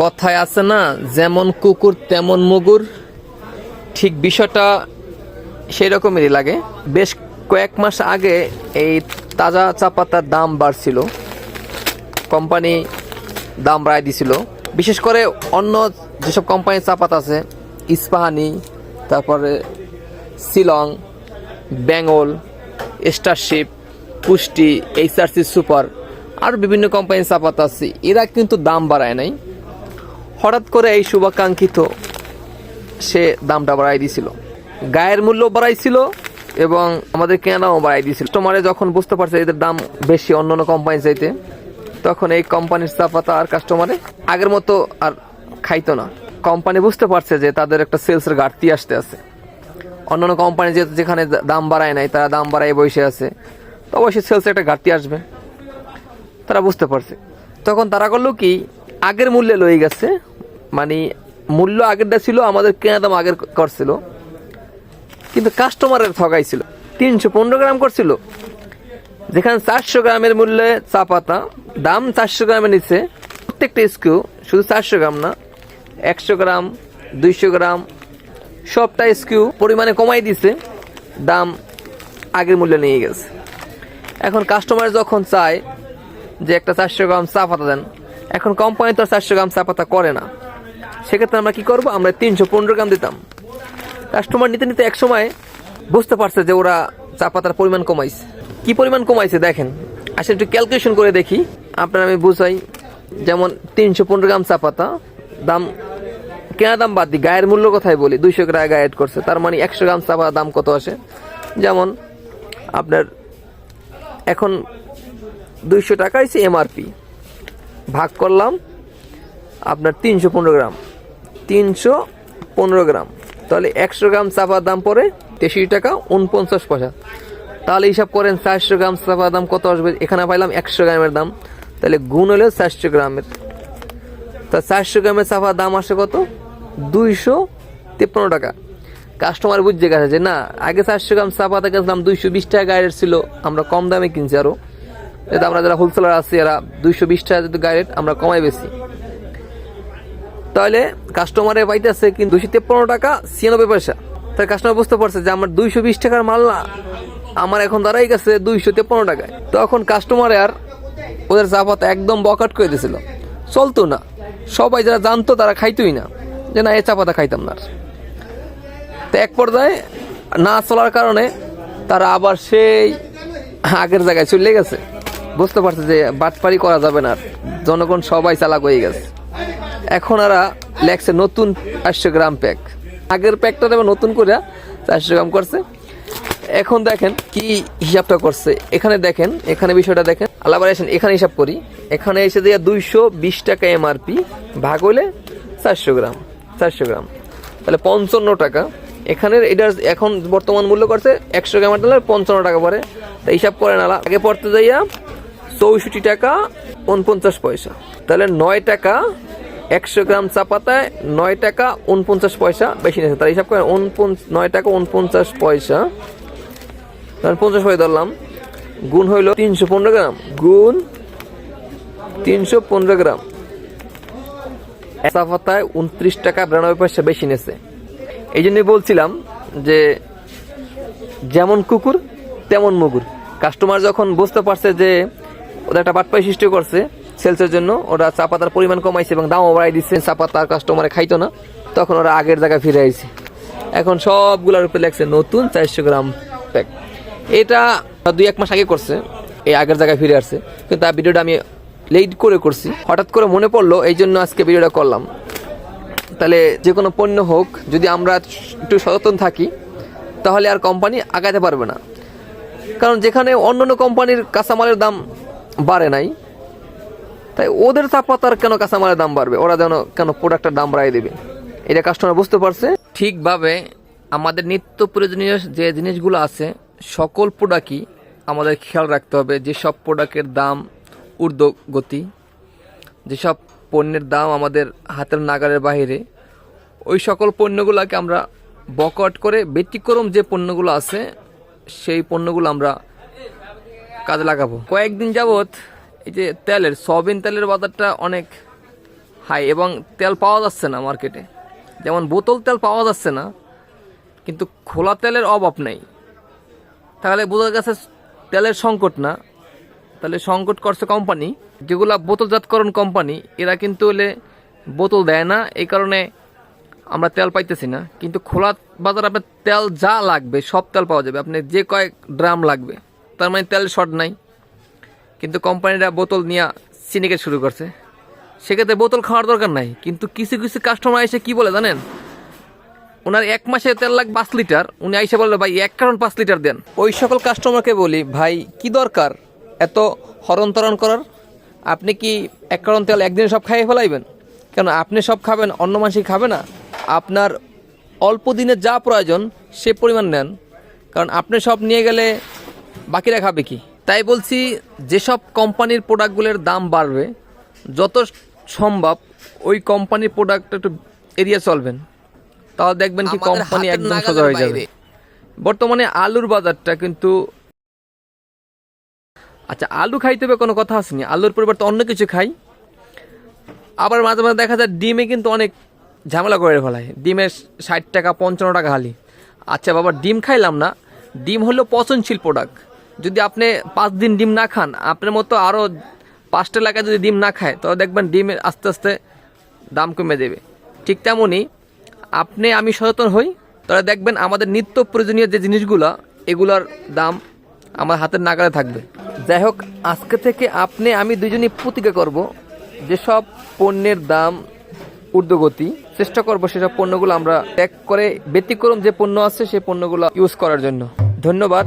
কথায় আছে না, যেমন কুকুর, তেমন মুগুর। ঠিক বিষয়টা সেই রকমেরই লাগে। বেশ কয়েক মাস আগে এই তাজা চা পাতার দাম বাড়ছিল। কোম্পানি দাম বাড়াই দিছিল। বিশেষ করে অন্য যেসব কোম্পানির চা পাতা আছে, ইস্পাহানি, তারপরে Shillong, Bengal, starship Pushti HRC super আর বিভিন্ন কোম্পানির চা পাতা আছে। এরা কিন্তু দাম বাড়ায় নাই। হঠাৎ করে এই শুভাকাঙ্ক্ষিত সে দামটা বাড়াই দিছিল। গায়ের মূল্য বাড়াইছিল এবং আমাদের কেনাও বাড়াই দিয়েছিল কাস্টমারে যখন বুঝতে পারছে এদের দাম বেশি অন্য অন্য কোম্পানি চাইতে, তখন এই কোম্পানির চা পাতা আর কাস্টমারে আগের মতো আর খাইতো না। কোম্পানি বুঝতে পারছে যে তাদের একটা সেলসের ঘাটতি আসতে আছে। অন্য অন্য কোম্পানি যেহেতু যেখানে দাম বাড়ায় নাই, তারা দাম বাড়ায় বসে আছে। তো অবশ্যই সেলসের একটা ঘাটতি আসবে। তারা বুঝতে পারছে। তখন তারা করল কি, আগের মূল্যে লয়ে গেছে মানে মূল্য আগেরটা ছিল, আমাদের কেনা দাম আগের করছিল কিন্তু কাস্টমারের ঠগাইছিল তিনশো পনেরো গ্রাম করছিল যেখানে চারশো গ্রামের মূল্যে চা পাতা, দাম চারশো গ্রামের নিচে, প্রত্যেকটা স্কিউ শুধু চারশো গ্রাম না, একশো গ্রাম, দুইশো গ্রাম, সবটা স্কিউ পরিমাণে কমাই দিছে, দাম আগের মূল্যে নিয়ে গেছে। এখন কাস্টমার যখন চায় যে একটা চারশো গ্রাম চা পাতা দেন। এখন কোম্পানি তো চারশো গ্রাম চা পাতা করে না। সেক্ষেত্রে আমরা কি করব? আমরা তিনশো পনেরো গ্রাম দিতাম। কাস্টমার নিতে নিতে এক সময় বুঝতে পারছে যে ওরা চা পাতার পরিমাণ কমাইছে। কি পরিমাণ কমাইছে দেখেন। আসলে একটু ক্যালকুলেশন করে দেখি। আপনার আমি বুঝাই। যেমন তিনশো পনেরো গ্রাম চা পাতা, দাম কেনা দাম বাদ দিই। গায়ের মূল্য কথাই বলি। দুইশো গ্রাম গায়ে অ্যাড করছে। তার মানে একশো গ্রাম চা পাতার দাম কত আসে? যেমন আপনার এখন দুইশো টাকা হচ্ছে এমআরপি ভাগ করলাম আপনার তিনশো পনেরো গ্রাম। তিনশো পনেরো গ্রাম। তাহলে একশো গ্রাম চাপার দাম পড়ে তেষট্টি টাকা উনপঞ্চাশ পয়সা। তাহলে হিসাব করেন চারশো গ্রাম চাপার দাম কত আসবে? এখানে পাইলাম একশো গ্রামের দাম। তাহলে গুণ হলো চারশো গ্রামের। তা চারশো গ্রামের চাপার দাম আসে কত? দুইশো তেপ্পান্ন টাকা। কাস্টমার বুঝতে গেছে যে না, আগে চারশো গ্রাম চা পাতা কিনছিলাম দুইশো বিশ টাকা গাড়ির ছিল, আমরা কম দামে কিনছি আরও। যাতে আমরা যারা হোলসেলার আছি, এরা দুইশো বিশ টাকা যদি গাড়ির আমরা কমাই বেশি। তাহলে কাস্টমারে পাইতেছে কিন্তু দুইশো তেপ্পান্ন টাকা ছিয়ানব্বই পয়সা। তাই কাস্টমার বুঝতে পারছে যে আমার দুইশো বিশ টাকার মাল না, আমার এখন দাঁড়াই গেছে দুইশো তেপ্পান্ন টাকায়। তখন কাস্টমারে আর ওদের চা পাতা একদম বকাট করে দিয়েছিল চলতো না। সবাই যারা জানতো তারা খাইতোই না। যে না এ চা পাতা খাইতাম না তো এক পর্যায়ে না চলার কারণে তারা আবার সেই আগের জায়গায় চলে গেছে। বুঝতে পারছে যে বাটপারি করা যাবে না। জনগণ সবাই চালাক হয়ে গেছে। এখন এরা লেখছে নতুন চারশো গ্রাম প্যাক আগের প্যাকটা এবার নতুন করে চারশো গ্রাম করছে। এখন দেখেন কি হিসাবটা করছে। এখানে দেখেন, এখানে বিষয়টা দেখেন। আলাদা আসেন, এখানে হিসাব করি। এখানে এসে দিয়ে দুইশো বিশ টাকা এমআরপি ভাগ হইলে চারশো গ্রাম চারশো গ্রাম। তাহলে পঞ্চান্ন টাকা। এখানে এটার এখন বর্তমান মূল্য করছে একশো গ্রামের পঞ্চান্ন টাকা পরে। তা হিসাব করে নালা আগে পড়তে যাইয়া চৌষট্টি টাকা, উনপঞ্চাশ পয়সা। তাহলে নয় টাকা, একশো গ্রাম চা পাতায় নয় টাকা, উনপঞ্চাশ পয়সা বেশি নিয়েছে। তার হিসাব করে নয় টাকা, উনপঞ্চাশ পয়সা। পঞ্চাশ পয়সা ধরলাম। গুণ হইল তিনশো পনেরো গ্রাম। গুণ তিনশো পনেরো গ্রাম। চা পাতায় উনত্রিশ টাকা, বিরানব্বই পয়সা বেশি নিয়েছে। এই জন্যই বলছিলাম যে, যেমন কুকুর, তেমন মুগুর। কাস্টমার যখন বুঝতে পারছে যে ওদের একটা বাটপাই সৃষ্টি করছে সেলসের জন্য। ওরা চা পাতার পরিমাণ কমাইছে এবং দামও বাড়াই দিচ্ছে। চা পাতা কাস্টমারে খাইতো না। তখন ওরা আগের জায়গায় ফিরে আইছে। এখন সবগুলোর উপরে লেখছে নতুন চারশো গ্রাম প্যাক এটা দুই এক মাস আগে করছে। এই আগের জায়গায় ফিরে আসছে। কিন্তু তার ভিডিওটা আমি লেট করে করছি। হঠাৎ করে মনে পড়ল, এই জন্য আজকে ভিডিওটা করলাম। তাহলে যে কোনো পণ্য হোক, যদি আমরা একটু সচেতন থাকি, তাহলে আর কোম্পানি আগাতে পারবে না। কারণ যেখানে অন্য অন্য কোম্পানির কাঁচামালের দাম বাড়ে নাই। তাই ওদের চা পাতার কেন কাঁচামালের দাম বাড়বে? ওরা যেন কেন প্রোডাক্টের দাম বাড়াই দেবে? এটা কাস্টমার বুঝতে পারছে? ঠিকভাবে আমাদের নিত্য প্রয়োজনীয় যে জিনিসগুলো আছে, সকল প্রোডাক্টই আমাদের খেয়াল রাখতে হবে যেসব প্রোডাক্টের দাম ঊর্ধ্বগতি যেসব পণ্যের দাম আমাদের হাতের নাগালের বাইরে ওই সকল পণ্যগুলোকে আমরা বকআউট করে ব্যতিক্রম যে পণ্যগুলো আছে, সেই পণ্যগুলো আমরা কাজে লাগাবো। কয়েকদিন যাবৎ এই যে তেলের, সয়াবিন তেলের বাজারটা অনেক হাই এবং তেল পাওয়া যাচ্ছে না মার্কেটে যেমন বোতল তেল পাওয়া যাচ্ছে না, কিন্তু খোলা তেলের অভাব নেই। তাহলে বোঝা গেছে তেলের সংকট না। তাহলে সংকট করছে কোম্পানি যেগুলা বোতলজাতকরণ কোম্পানি এরা কিন্তু হলে বোতল দেয় না। এই কারণে আমরা তেল পাইতেছি না। কিন্তু খোলা বাজার আপনার তেল যা লাগবে, সব তেল পাওয়া যাবে। আপনি যে কয়েক ড্রাম লাগবে। তার মানে তেল শর্ট নাই। কিন্তু কোম্পানিরা বোতল নিয়ে সিন্ডিকেট শুরু করছে। সেক্ষেত্রে বোতল খাওয়ার দরকার নাই। কিন্তু কিছু কিছু কাস্টমার এসে কি বলে জানেন? ওনার এক মাসে তেল লাগ পাঁচ লিটার। উনি আইসে বলল, ভাই, এক কারণ পাঁচ লিটার দেন। ওই সকল কাস্টমারকে বলি, ভাই, কি দরকার এত হরণ তরণ করার? আপনি কি এক কারণ তেল একদিনে সব খাইয়ে ফেলাইবেন? কেন আপনি সব খাবেন, অন্য মাসে খাবে না? আপনার অল্প দিনে যা প্রয়োজন সে পরিমাণ নেন। কারণ আপনি সব নিয়ে গেলে বাকিরা খাবে কি? তাই বলছি যেসব কোম্পানির প্রোডাক্টগুলোর দাম বাড়বে যত সম্ভব ওই কোম্পানির প্রোডাক্ট একটু এড়িয়ে চলবেন। তাহলে দেখবেন কি কোম্পানি একদম সোজা হয়ে যাবে। বর্তমানে আলুর বাজারটা কিন্তু আচ্ছা আলু খাইতে হবে কোনো কথা আসেনি আলুর পরিবর্তে অন্য কিছু খাই। আবার মাঝে মাঝে দেখা যায় ডিমে কিন্তু অনেক ঝামেলা করে ফেলায়। ডিমের ষাট টাকা পঞ্চান্ন টাকা হালি। আচ্ছা বাবা ডিম খাইলাম না। ডিম হলো পচনশীল প্রোডাক্ট যদি আপনি পাঁচ দিন ডিম না খান, আপনার মতো আরও পাঁচটা এলাকায় যদি ডিম না খায় তবে দেখবেন ডিমের আস্তে আস্তে দাম কমে দেবে ঠিক তেমনই আপনি আমি সচেতন হই, তাহলে দেখবেন আমাদের নিত্য প্রয়োজনীয় যে জিনিসগুলো, এগুলোর দাম আমার হাতের নাগালে থাকবে। যাই হোক, আজকে থেকে আপনি আমি দুজনই প্রতিজ্ঞা করব, যেসব পণ্যের দাম ঊর্ধ্বগতি, চেষ্টা করব সেসব পণ্যগুলো আমরা ত্যাগ করে ব্যতিক্রম যে পণ্য আছে সেই পণ্যগুলো ইউজ করার জন্য। ধন্যবাদ।